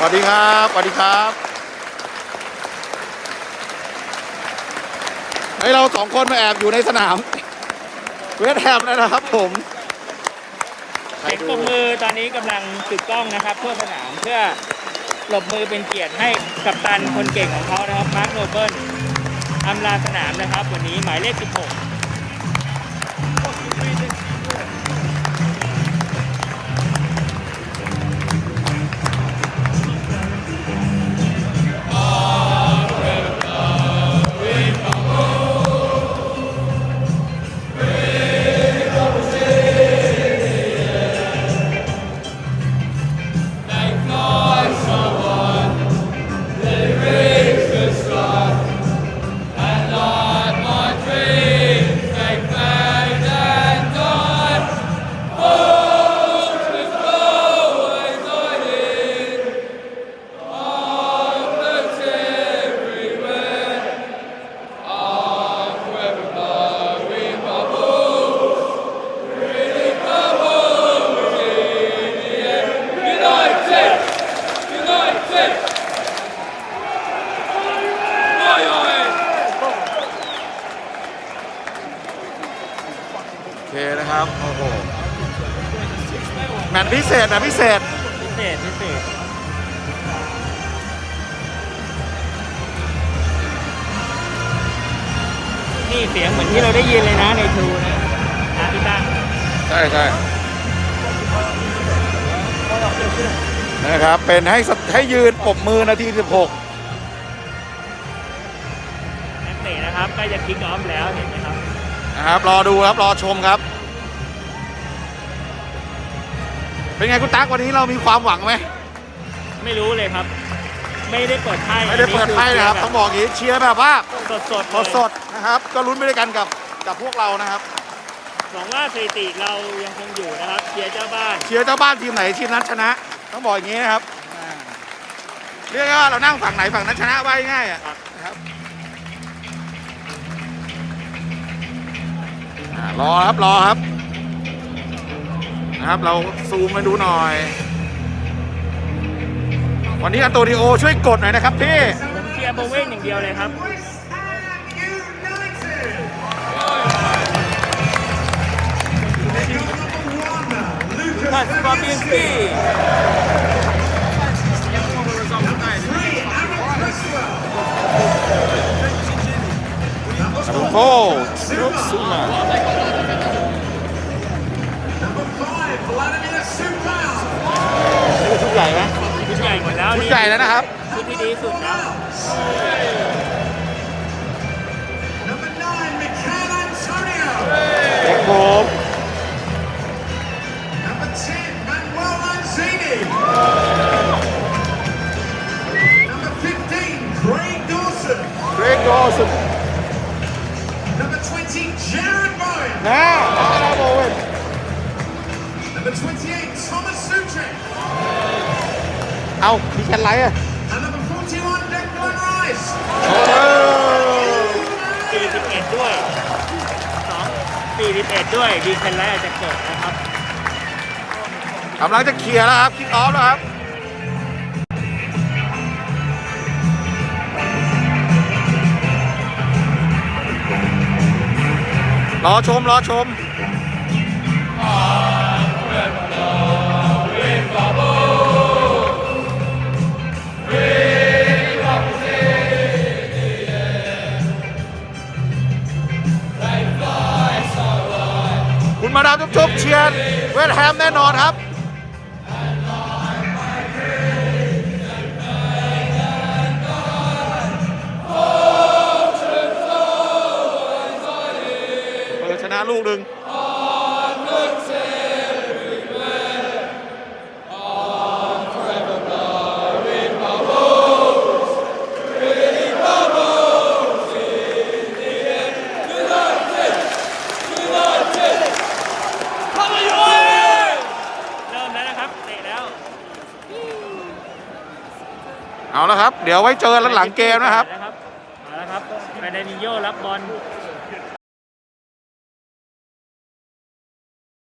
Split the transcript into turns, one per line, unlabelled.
สวัสดีครับสวัสดีครับให้เราสองคนมาแอบอยู่ในสนาม เวทแฮมนะครับผม
เสียงปรบมือตอนนี้กำลังตึกกล้องนะครับทั่วสนามเพื่อหลบมือเป็นเกียรติให้กัปตันคนเก่งของเขานะครับมาร์คโรเบิร์ตอำลาสนามนะครับ วันนี้หมายเลข 16
เคนะครับ โอ้โหแมตช์พิเศษแมตช์พิเศษ
พิเศษพิเศษนี่เสียงเหมือนที่เราได้ยินเลยนะในทูนะนะพี่ตั้ง
ใช่ใช่นะครับ เป็นให้สให้ยืนปรบมือนาที 16
นักเตะนะครับใกล้จะคิกออฟแล้วเห็นไหมครับ
นะครับรอดูครับรอชมครับ เป็นไงคุณตั๊กวันนี้เรามีความหวังไหม
ไม่รู้เลยครับ ไม่ได้เปิดไพ่
ไม่ได้เปิดไพ่นะครับต้องบอกอย่างนี้เชียร์แบบว่า
สดสด
สดสดๆนะครับ ก็ลุ้นไปด้วยกันกับกับพวกเรานะครับ
หวังว่าสถิติเรายังคงอยู่นะครับเชียร์เจ้าบ้าน
เชียร์เจ้าบ้านทีมไหนทีมนั้นชนะ ต้องบอกอย่างนี้นะครับอ่าเรียกว่าเรานั่งฝั่งไหนฝั่งนั้นชนะไว้ง่ายๆอะนะครับ รอครับรอครับนะครับ เราซูมมาดูหน่อย วันนี้อันโตนิโอช่วยกดหน่อยนะครับพี่
ผมเชียร์โบเว่นอย่างเดียวเลยครับพัสปาบินสกี้
ลูโกลูกซูมา ชุดใหญ่ไหม
ชุดใหญ่หมดแล้ว
ชุดใหญ่แล้วนะครับ
ชุดที่ดีที่สุดแล้ว
Number nine, Michael Antonio.
เด็กผม
Number 10, Manuel Lanzini. Number 15, Craig Dawson.
เรกโดสุด
Number 20, Jared Bowen.
นะอาโบเวน
Number 28, Thomas Suchek.
เอามีแคนไลท์อะ
And number 41, Declan Rice.
41 ด้วย2 41 ด้วย ดีเทนไลท์อาจจะเกิดนะครับ
กำลังจะเคลียร์แล้วครับคิกออฟแล้วครับ รอชม รอชม คุณมาดามจุ๊บๆเชียร์เวสแฮมแน่นอนครับเปิดชนะลูกหนึ่ง แล้วครับ เดี๋ยวไว้เจอลันหลังเกมนะครับ
เอาละครับเอาละครับแมนดนิโยรับบอล